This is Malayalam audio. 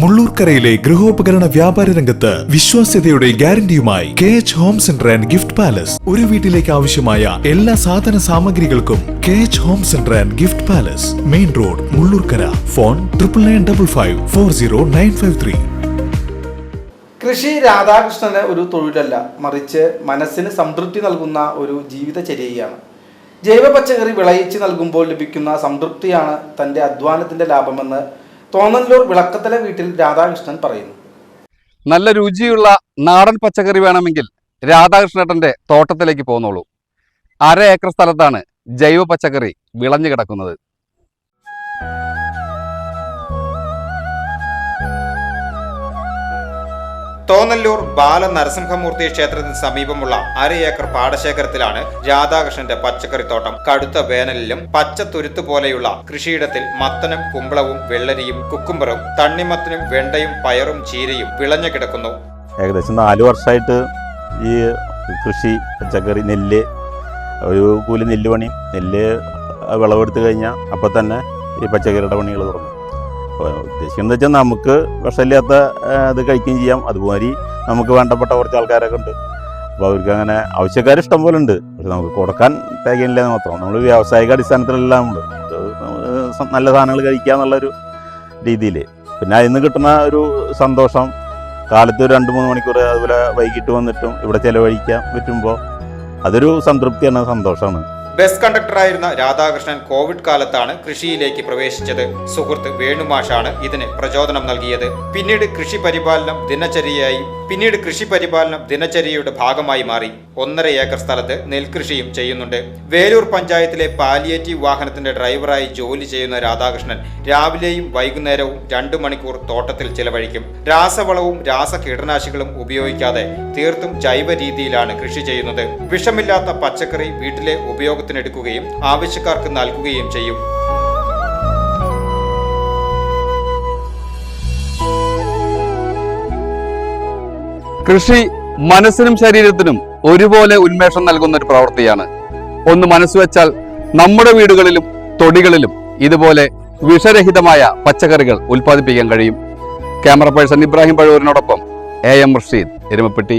മുള്ളൂർക്കരയിലെ ഗൃഹോപകരണ വ്യാപാര രംഗത്ത് വിശ്വാസ്യതയുടെ ഗ്യാരണ്ടിയുമായി K H home centre and gift palace ഒരു വീട്ടിലേക്ക് ആവശ്യമായ എല്ലാ സാധന സാമഗ്രികൾക്കും K H home centre and gift palace main road Mullurkara. Phone triple nine double five four zero nine five three കൃഷി രാധാകൃഷ്ണന് ഒരു തൊഴിലല്ല മറിച്ച് മനസ്സിന് സംതൃപ്തി നൽകുന്ന ഒരു ജീവിതചര്യയാണ്. ജൈവ പച്ചക്കറി വിളയിച്ച് നൽകുമ്പോൾ ലഭിക്കുന്ന സംതൃപ്തിയാണ് തന്റെ അധ്വാനത്തിന്റെ ലാഭമെന്ന് തോന്നല്ലൂർ വിളക്കത്തല വീട്ടിൽ രാധാകൃഷ്ണൻ പറയുന്നു. നല്ല രുചിയുള്ള നാടൻ പച്ചക്കറി വേണമെങ്കിൽ രാധാകൃഷ്ണേട്ടന്റെ തോട്ടത്തിലേക്ക് പോന്നോളൂ. അര ഏക്കർ സ്ഥലത്താണ് ജൈവ പച്ചക്കറി വിളഞ്ഞു കിടക്കുന്നത്. തോന്നല്ലൂർ ബാല നരസിംഹമൂർത്തി ക്ഷേത്രത്തിന് സമീപമുള്ള അര ഏക്കർ പാടശേഖരത്തിലാണ് രാധാകൃഷ്ണന്റെ പച്ചക്കറിത്തോട്ടം. കടുത്ത വേനലിലും പച്ച തുരുത്തു പോലെയുള്ള കൃഷിയിടത്തിൽ മത്തനും കുമ്പളവും വെള്ളരിയും കുക്കുംബറും തണ്ണിമത്തനും വെണ്ടയും പയറും ചീരയും വിളഞ്ഞു കിടക്കുന്നു. ഏകദേശം നാലു വർഷമായിട്ട് ഈ കൃഷി പച്ചക്കറി നെല്ല് ഒരു കൂലി നെല്ല് പണി നെല്ല് വിളവെടുത്ത് കഴിഞ്ഞാൽ അപ്പോൾ തന്നെ ഈ പച്ചക്കറിയുടെ പണികൾ തുടങ്ങും. ഉദ്ദേശിക്കുന്നത് വെച്ചാൽ നമുക്ക് വിഷമില്ലാത്ത ഇത് കഴിക്കുകയും ചെയ്യാം. അതുമാതിരി നമുക്ക് വേണ്ടപ്പെട്ട കുറച്ച് ആൾക്കാരൊക്കെ ഉണ്ട്. അപ്പോൾ അവർക്ക് അങ്ങനെ ആവശ്യക്കാർ ഇഷ്ടം പോലെ ഉണ്ട്. പക്ഷെ നമുക്ക് കൊടുക്കാൻ തികയില്ല എന്ന് മാത്രം. നമ്മൾ വ്യാവസായിക അടിസ്ഥാനത്തിലെല്ലാം ഉണ്ട്. നല്ല സാധനങ്ങൾ കഴിക്കുക എന്നുള്ളൊരു രീതിയിൽ പിന്നെ അതിൽ നിന്ന് കിട്ടുന്ന ഒരു സന്തോഷം. കാലത്ത് ഒരു രണ്ട് മൂന്ന് മണിക്കൂർ അതുപോലെ വൈകിട്ട് വന്നിട്ടും ഇവിടെ ചിലവഴിക്കാൻ പറ്റുമ്പോൾ അതൊരു സംതൃപ്തിയാണ് സന്തോഷമാണ്. ബസ് കണ്ടക്ടറായിരുന്ന രാധാകൃഷ്ണൻ കോവിഡ് കാലത്താണ് കൃഷിയിലേക്ക് പ്രവേശിച്ചത്. സുഹൃത്ത് വേണുമാഷാണ് ഇതിന് പ്രചോദനം നൽകിയത്. പിന്നീട് കൃഷി പരിപാലനം ദിനചര്യയായി പിന്നീട് കൃഷി പരിപാലനം ദിനചര്യയുടെ ഭാഗമായി മാറി. ഒന്നര ഏക്കർ സ്ഥലത്ത് നെൽകൃഷിയും ചെയ്യുന്നുണ്ട്. വേലൂർ പഞ്ചായത്തിലെ പാലിയേറ്റീവ് വാഹനത്തിന്റെ ഡ്രൈവറായി ജോലി ചെയ്യുന്ന രാധാകൃഷ്ണൻ രാവിലെയും വൈകുന്നേരവും രണ്ടു മണിക്കൂർ തോട്ടത്തിൽ ചിലവഴിക്കും. രാസവളവും രാസ കീടനാശികളും ഉപയോഗിക്കാതെ തീർത്തും ജൈവ രീതിയിലാണ് കൃഷി ചെയ്യുന്നത്. വിഷമില്ലാത്ത പച്ചക്കറി വീട്ടിലെ ഉപയോഗത്തിനെടുക്കുകയും ആവശ്യക്കാർക്ക് നൽകുകയും ചെയ്യും. കൃഷി മനസ്സിനും ശരീരത്തിനും ഒരുപോലെ ഉന്മേഷം നൽകുന്ന ഒരു പ്രവൃത്തിയാണ്. ഒന്ന് മനസ്സ് വെച്ചാൽ നമ്മുടെ വീടുകളിലും തൊടികളിലും ഇതുപോലെ വിഷരഹിതമായ പച്ചക്കറികൾ ഉൽപ്പാദിപ്പിക്കാൻ കഴിയും. Camera person Ibrahim പഴൂരിനോടൊപ്പം A M Rasheed Erumapetty.